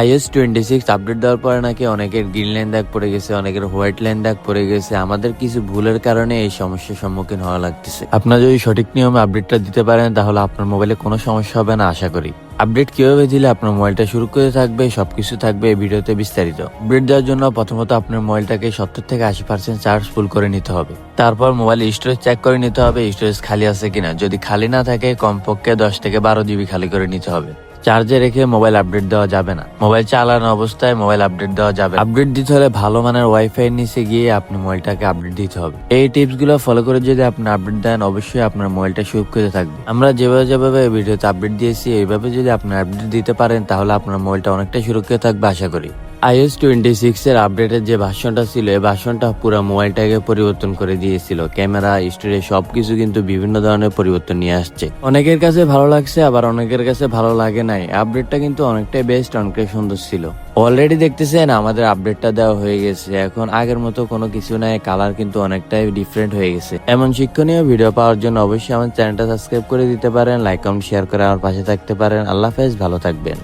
Is twenty six update দেওয়ার পরে নাকি অনেকের গ্রিন লাইন দাগ পড়ে গেছে, অনেকের হোয়াইট লাইন দাগ পড়ে গেছে। আমাদের কিছু ভুলের কারণে এই সমস্যার সম্মুখীন হওয়া লাগতেছে। আপনারা যদি সঠিক নিয়মে আপডেটটা দিতে পারেন, তাহলে আপনার মোবাইলে কোনো সমস্যা হবে না, আশা করি। আপডেট কীভাবে দিলে আপনার মোবাইলটা শুরু করে থাকবে, সবকিছু থাকবে এই ভিডিওতে বিস্তারিত। আপডেট দেওয়ার জন্য প্রথমত আপনার মোবাইলটাকে সত্তর থেকে আশি পার্সেন্ট চার্জ ফুল করে নিতে হবে। তারপর মোবাইল স্টোরেজ চেক করে নিতে হবে স্টোরেজ খালি আছে কিনা। যদি খালি না থাকে, কমপক্ষে দশ থেকে বারো জিবি খালি করে নিতে হবে। চার্জে রেখে মোবাইল আপডেট দেওয়া যাবে না। মোবাইল চালানো অবস্থায় মোবাইল আপডেট দেওয়া যাবে আপডেট দিতে হলে ভালো মানের ওয়াইফাই নিচে গিয়ে আপনি মোবাইলটাকে আপডেট দিতে হবে। এই টিপসগুলো ফলো করে যদি আপনি আপডেট দেন, অবশ্যই আপনার মোবাইলটা সুরক্ষিত থাকবে। আমরা যেভাবে যেভাবে ভিডিওতে আপডেট দিয়েছি, এইভাবে যদি আপনি আপডেট দিতে পারেন, তাহলে আপনার মোবাইলটা অনেকটা সুরক্ষিত থাকবে, আশা করি। আইএস টোয়েন্টি সিক্স এর আপডেটের যে ভার্সনটা ছিল, এই ভার্সনটা পুরো মোবাইলটাকে পরিবর্তন করে দিয়েছিল। ক্যামেরা স্টোরেজ সবকিছু কিন্তু বিভিন্ন ধরনের পরিবর্তন নিয়ে আসছে। অনেকের কাছে ভালো লাগছে, আবার অনেকের কাছে ভালো লাগে নাই। আপডেটটা কিন্তু অনেকটাই বেস্ট অনেকটাই সুন্দর ছিল। অলরেডি দেখতেছেন, আমাদের আপডেটটা দেওয়া হয়ে গেছে। এখন আগের মতো কোনো কিছু নাই কালার কিন্তু অনেকটাই ডিফারেন্ট হয়ে গেছে। এমন শিক্ষণীয় ভিডিও পাওয়ার জন্য অবশ্যই আমার চ্যানেলটা সাবস্ক্রাইব করে দিতে পারেন লাইক কমেন্ট শেয়ার করে আমার পাশে থাকতে পারেন। আল্লাহ হাফেজ, ভালো থাকবেন।